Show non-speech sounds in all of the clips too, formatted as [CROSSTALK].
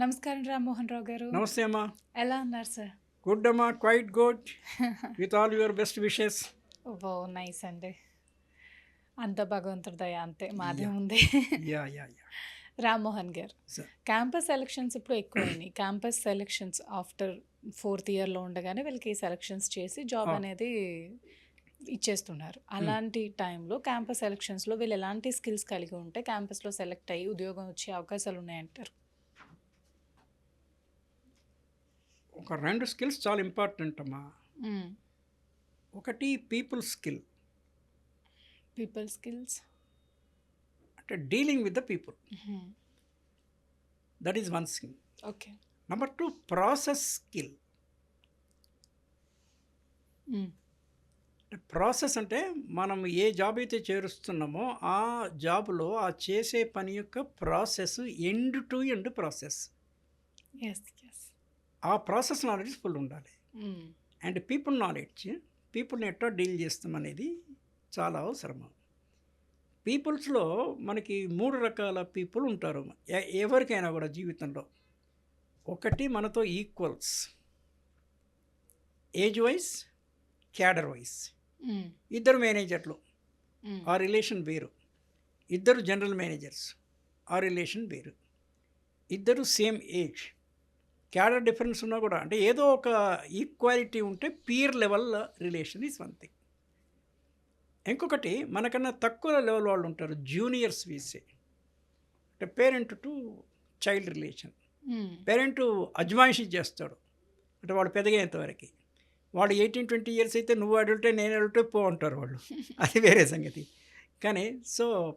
నమస్కారం రామ్మోహన్ రావు గారు. నమస్తే అమ్మా. ఎలా ఉన్నారు సార్? గుడ్ అమ్మా quite good with all your best wishes oh nice అండి. అంత భగవంతుడి దయ అంతే మాదే. ఉంది. యా యా యా రామ్మోహన్ గారు. క్యాంపస్ సెలక్షన్స్ ఇప్పుడు ఎక్కువైనాయి క్యాంపస్ సెలక్షన్స్ ఆఫ్టర్ ఫోర్త్ ఇయర్లో ఉండగానే వీళ్ళకి సెలక్షన్స్ చేసి జాబ్ Ah. అనేది ఇచ్చేస్తున్నారు. అలాంటి టైంలో క్యాంపస్ సెలక్షన్స్లో వీళ్ళు ఎలాంటి స్కిల్స్ కలిగి ఉంటే క్యాంపస్లో సెలెక్ట్ అయ్యి ఉద్యోగం వచ్చే అవకాశాలు ఉన్నాయంటారు? ఒక రెండు స్కిల్స్ చాలా ఇంపార్టెంట్ అమ్మా. ఒకటి పీపుల్ స్కిల్. People skills. అంటే dealing with the people. That is one skill okay. Number two process skill process అంటే మనం ఏ జాబ్ అయితే చేరుస్తున్నామో ఆ జాబ్లో ఆ చేసే పని యొక్క process end to end process is is ఆ ప్రాసెస్ నాలెడ్జ్ ఫుల్ ఉండాలి. అండ్ పీపుల్ నాలెడ్జ్ పీపుల్ని ఎట్లా డీల్ చేస్తాం అనేది చాలా అవసరము. పీపుల్స్లో మనకి మూడు రకాల పీపుల్ ఉంటారు. ఎవరికైనా కూడా జీవితంలో. ఒకటి మనతో equals. Age wise cadre wise ఇద్దరు మేనేజర్లు. ఆ రిలేషన్ వేరు. ఇద్దరు జనరల్ మేనేజర్స్. ఆ రిలేషన్ వేరు. ఇద్దరు సేమ్ ఏజ్. క్యాడర్ డిఫరెన్స్ ఉన్నా కూడా అంటే ఏదో ఒక ఈక్వాలిటీ ఉంటే peer level relation is one thing. ఇంకొకటి మనకన్నా తక్కువ లెవెల్ వాళ్ళు ఉంటారు జూనియర్స్ వీసే. అంటే parent to child relation. Parent అజ్మాయిషీ చేస్తాడు. అంటే వాడు పెద్దగేంతవరకు వాడు ఎయిటీన్ ట్వంటీ ఇయర్స్ అయితే నువ్వు అడుగుంటే నేను అడుగుంటే పో అంటారు వాళ్ళు. [LAUGHS] అది వేరే సంగతి. కానీ so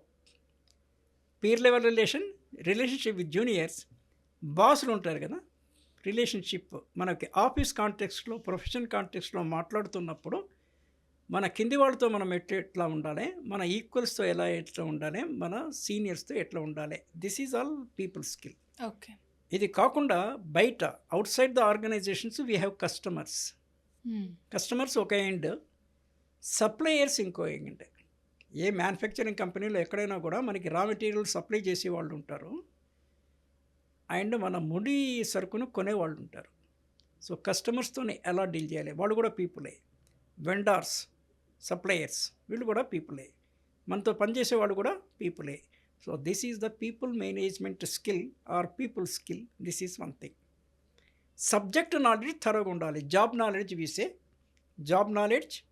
peer level relation relationship with juniors బాసులు ఉంటారు కదా రిలేషన్షిప్ మనకి ఆఫీస్ కాంటెక్స్లో ప్రొఫెషనల్ కాంటెక్స్లో మాట్లాడుతున్నప్పుడు మన కింది వాళ్ళతో మనం ఎట్లా ఎట్లా ఉండాలి మన ఈక్వల్స్తో ఎలా ఎట్లా ఉండాలి మన సీనియర్స్తో ఎట్లా ఉండాలి. This is all people skill. Okay. ఇది కాకుండా బయట out side the organisations we have customers customers ఒక ఎండ్ సప్లయర్స్ ఇంకో ఎండ్ ఏ మ్యానుఫ్యాక్చరింగ్ కంపెనీలో ఎక్కడైనా కూడా మనకి రా మెటీరియల్ సప్లై చేసే వాళ్ళు ఉంటారు. అండ్ మన ముడి సరుకును కొనేవాళ్ళు ఉంటారు సో కస్టమర్స్తోనే ఎలా డీల్ చేయాలి? వాళ్ళు కూడా పీపులే. వెండార్స్ సప్లయర్స్ వీళ్ళు కూడా పీపులే. మనతో పనిచేసే వాళ్ళు కూడా పీపులే. So this is the people management skill or people skill. This is one thing. Subject knowledge థరోగా ఉండాలి. Job knowledge వీసే. Job knowledge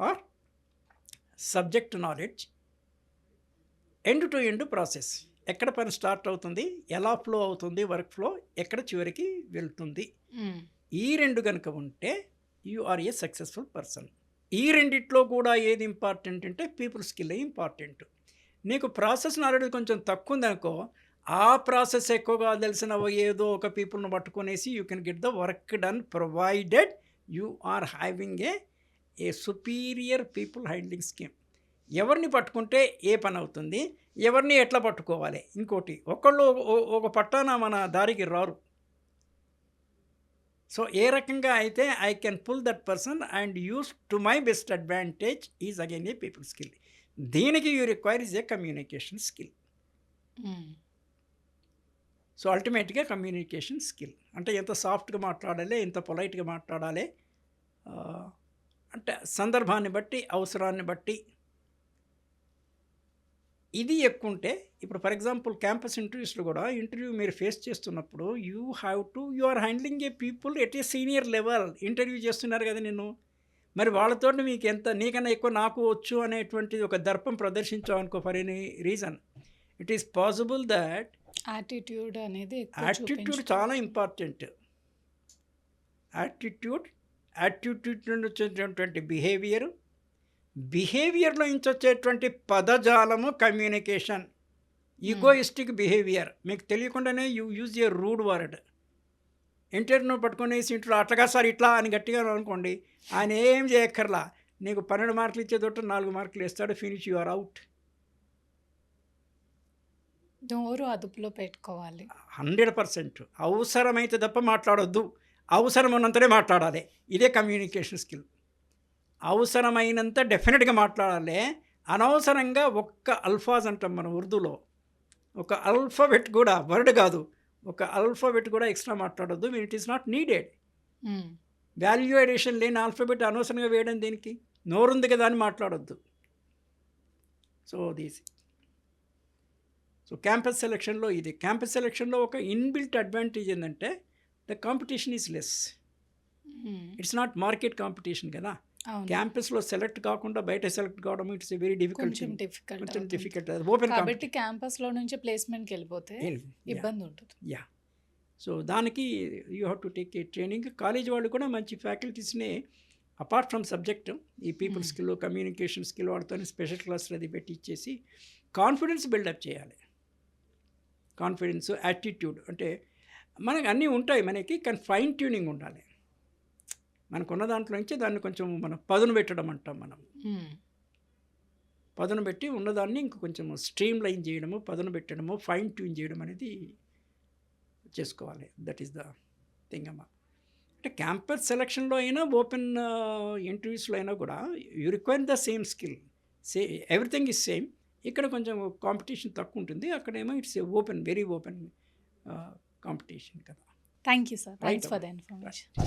or subject knowledge. End to end process. ఎక్కడ పని స్టార్ట్ అవుతుంది ఎలా ఫ్లో అవుతుంది వర్క్ ఫ్లో ఎక్కడ చివరికి వెళ్తుంది. ఈ రెండు కనుక ఉంటే you are a successful person. ఈ రెండిట్లో కూడా ఏది ఇంపార్టెంట్ అంటే పీపుల్ స్కిల్ ఇంపార్టెంట్. నీకు ప్రాసెస్ నాలెడ్జ్ కొంచెం తక్కువ ఉందనుకో ఆ ప్రాసెస్ ఎక్కువగా తెలిసిన ఏదో ఒక పీపుల్ని పట్టుకొనేసి you can get the work done provided you are having a a superior people handling scheme. ఎవరిని పట్టుకుంటే ఏ పని అవుతుంది? ఎవరిని ఎట్లా పట్టుకోవాలి? ఇంకోటి ఒకళ్ళు ఒక పట్టాన మన దారికి రారు. సో ఏ రకంగా అయితే I can pull that person and use to my best advantage is again a people skill దీనికి you require is a communication skill so అల్టిమేట్గా కమ్యూనికేషన్ స్కిల్ అంటే ఎంత సాఫ్ట్గా మాట్లాడాలి ఎంత పొలైట్గా మాట్లాడాలి అంటే సందర్భాన్ని బట్టి అవసరాన్ని బట్టి ఇది ఎక్కువ ఉంటే ఇప్పుడు ఫర్ ఎగ్జాంపుల్ క్యాంపస్ ఇంటర్వ్యూస్లో కూడా ఇంటర్వ్యూ మీరు ఫేస్ చేస్తున్నప్పుడు you have to you are handling a people at a senior level. Interview చేస్తున్నారు కదా నేను మరి వాళ్ళతో మీకు ఎంత నీకన్నా ఎక్కువ నాకు వచ్చు అనేటువంటి ఒక దర్పం ప్రదర్శించావు అనుకో for any reason. It is possible that attitude అనేది యాటిట్యూడ్ చాలా ఇంపార్టెంట్. యాటిట్యూడ్ యాటిట్యూడ్ నుండి వచ్చేటటువంటి బిహేవియర్ బిహేవియర్లో నుంచి వచ్చేటువంటి పదజాలము కమ్యూనికేషన్ ఈగోయిస్టిక్ బిహేవియర్. మీకు తెలియకుండానే you use a rude word. Interview పట్టుకునేసి ఇంట్లో అట్లాగా సార్ ఇట్లా అని గట్టిగా అనుకోండి ఆయన ఏం చేయక్కర్లా. నీకు పన్నెండు మార్కులు ఇచ్చేదొట్టు నాలుగు మార్కులు ఇస్తాడు ఫినిష్ యు ఆర్ అవుట్. నోరు అదుపులో పెట్టుకోవాలి. Hundred percent. అవసరమైతే తప్ప మాట్లాడొద్దు. అవసరం ఉన్నంతనే మాట్లాడాలి. ఇదే కమ్యూనికేషన్ స్కిల్. అవసరమైనంత డెఫినెట్గా మాట్లాడాలి. అనవసరంగా ఒక్క అల్ఫాజ్ అంటాం మన ఉర్దూలో. ఒక అల్ఫాబెట్ కూడా వర్డ్ కాదు. ఒక ఆల్ఫాబెట్ కూడా ఎక్స్ట్రా మాట్లాడొద్దు. It is not needed. Value addition లేని ఆల్ఫాబెట్ అనవసరంగా వేయడం దేనికి? నోరుంది కదా అని మాట్లాడొద్దు. సో దీస్ సో క్యాంపస్ సెలక్షన్లో ఇది. క్యాంపస్ సెలక్షన్లో ఒక ఇన్బిల్ట్ అడ్వాంటేజ్ ఏంటంటే the competition is less. It's not market competition కదా. క్యాంపస్లో సెలెక్ట్ కాకుండా బయట సెలెక్ట్ కావడం ఇట్స్ వెరీ డిఫికల్ట్ కొంచెం డిఫికల్ట్ ఓపెన్ కాబట్టి క్యాంపస్లో నుంచి ప్లేస్మెంట్కి వెళ్ళిపోతే ఇబ్బంది ఉంటుంది. యా. సో దానికి you have to take a training. College వాళ్ళు కూడా మంచి ఫ్యాకల్టీస్ని అపార్ట్ ఫ్రమ్ సబ్జెక్ట్ ఈ పీపుల్. స్కిల్ కమ్యూనికేషన్ స్కిల్ వాడుతో స్పెషల్ క్లాసులు అది పెట్టి ఇచ్చేసి కాన్ఫిడెన్స్ బిల్డప్ చేయాలి. కాన్ఫిడెన్స్ యాటిట్యూడ్ అంటే మనకి అన్నీ ఉంటాయి మనకి కానీ ఫైన్ ట్యూనింగ్ ఉండాలి. మనకున్న దాంట్లో నుంచి దాన్ని కొంచెం మనం పదును పెట్టడం అంటాం మనం. పదును పెట్టి ఉన్నదాన్ని ఇంక కొంచెం స్ట్రీమ్ లైన్ చేయడము పదును పెట్టడము ఫైన్ ట్యూన్ చేయడం అనేది చేసుకోవాలి. దట్ ఈస్ ద థింగ్ అమ్మా. అంటే క్యాంపస్ సెలక్షన్లో అయినా ఓపెన్ ఇంటర్వ్యూస్లో అయినా కూడా you require the same skill say everything is same ఇక్కడ కొంచెం కాంపిటీషన్ తక్కువ ఉంటుంది. అక్కడేమో it's open very open competition కదా. Thank you sir thanks for the information